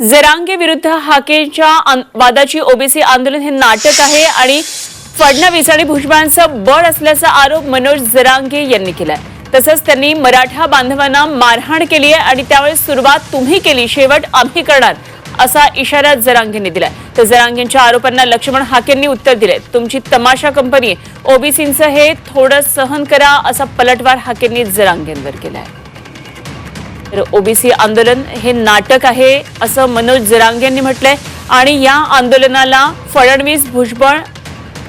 जरांगे विरुद्ध हाकेच्या वादाची ओबीसी आंदोलन हे नाटक आहे आणि फडणवीस आणि भुजबळांचं बळ असल्याचा आरोप मनोज जरांगे यांनी केलाय. तसंच त्यांनी मराठा बांधवांना मारहाण केली आहे आणि त्यावेळी सुरुवात तुम्ही केली शेवट आम्ही करणार असा इशारा जरांगेंनी दिलाय. तर जरांगेंच्या आरोपांना लक्ष्मण हाकेंनी उत्तर दिले तुमची तमाशा कंपनी ओबीसींचं हे थोडं सहन करा असा पलटवार हाकेंनी जरांगेंवर केलाय. तर ओबीसी आंदोलन हे नाटक आहे असं मनोज जरांग यांनी म्हटलंय. आणि या आंदोलनाला फडणवीस भुजबळ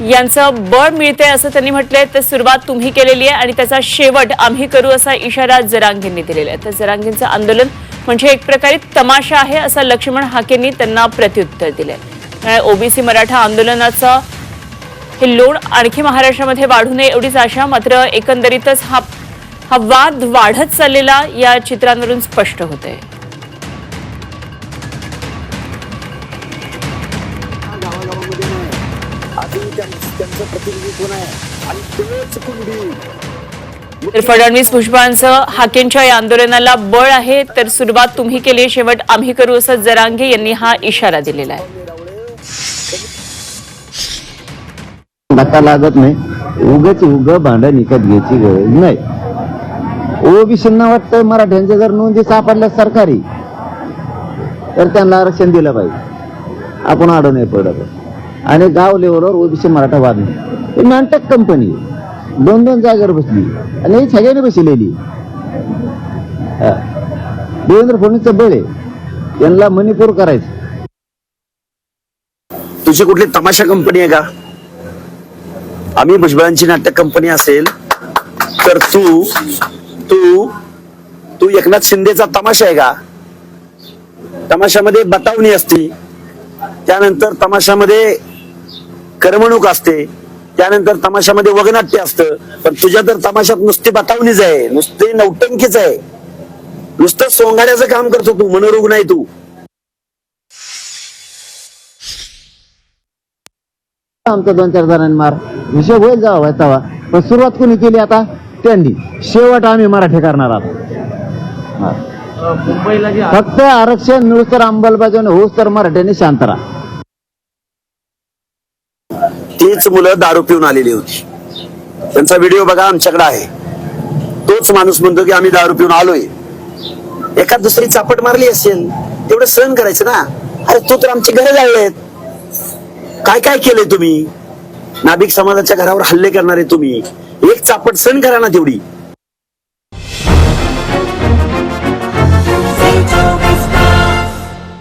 यांचं बळ मिळतंय असं त्यांनी म्हटलंय. तर सुरुवात तुम्ही केलेली आहे आणि त्याचा शेवट आम्ही करू असा इशारा जरांगेंनी दिलेला आहे. तर जरांगेंचं आंदोलन म्हणजे एक प्रकारे तमाशा आहे असं लक्ष्मण हाकेंनी त्यांना प्रत्युत्तर दिलंय. ओबीसी मराठा आंदोलनाचं हे लोण आणखी महाराष्ट्रामध्ये वाढू नये एवढीच आशा. मात्र एकंदरीतच हा हा वाद वाढत चाललेला या चित्रांवरून स्पष्ट होते. त्यांचं प्रतिनिधित्व नाही आणि तर फडणवीस भुजबळांचं हाकेंच्या या आंदोलनाला बळ आहे तर सुरुवात तुम्ही केली शेवट आम्ही करू असं जरांगे यांनी हा इशारा दिलेला आहे. नका लागत नाही. उगच उग भांडण विकत घ्यायची गरज नाही. ओबीसींना वाटतं मराठ्यांच्या जर नोंदी सापडल्या सरकारी तर त्यांना आरक्षण दिलं पाहिजे. आपण आडो नाही पडत. आणि गाव लेवलवर ओबीसी मराठा वाद नाही. नाटक कंपनी दोन दोन जागेवर बसली. आणि ही सगळ्यांनी बसलेली. देवेंद्र फडणवीसचं बळ आहे. यांना मणिपूर करायचं. तुझी कुठली तमाशा कंपनी आहे का? आम्ही भुजबळांची नाटक कंपनी असेल तर तू तू तू एकनाथ शिंदेचा तमाशा आहे का? तमाशामध्ये बतावणी असती त्यानंतर तमाशामध्ये करमणूक असते त्यानंतर तमाशामध्ये वगनाट्य असतं पण तुझ्या तर तमाशात नुसती बतावणीच आहे नुसते नौटंकीच आहे. नुसतं सोंगाड्याचं काम करतो तू मनोरुग्ण आहे तू. आमचा दोन चार जणांनी मार. विषय होईल जावा तवा पण सुरुवात कोणी केली आता? त्यांनी. शेवट आम्ही मराठी करणार आहोत. हा. फक्त आरक्षण मिळूस तर अंमलबजावणी होऊस तर मराठ्यांनी शांत राहा. तीच मुलं दारू पिऊन आलेली होती. त्यांचा व्हिडिओ बघा आमच्याकडे आहे. तोच माणूस म्हणतो की आम्ही दारू पिऊन आलोय. एखाद दुसरी चापट मारली असेल तेवढं सहन करायचं ना. अरे तू तर आमची घरं जाळलेत. काय काय केलंय तुम्ही? नाभिक समाजाच्या घरावर हल्ले करणारे तुम्ही. एक चापट सण करा ना तेवढी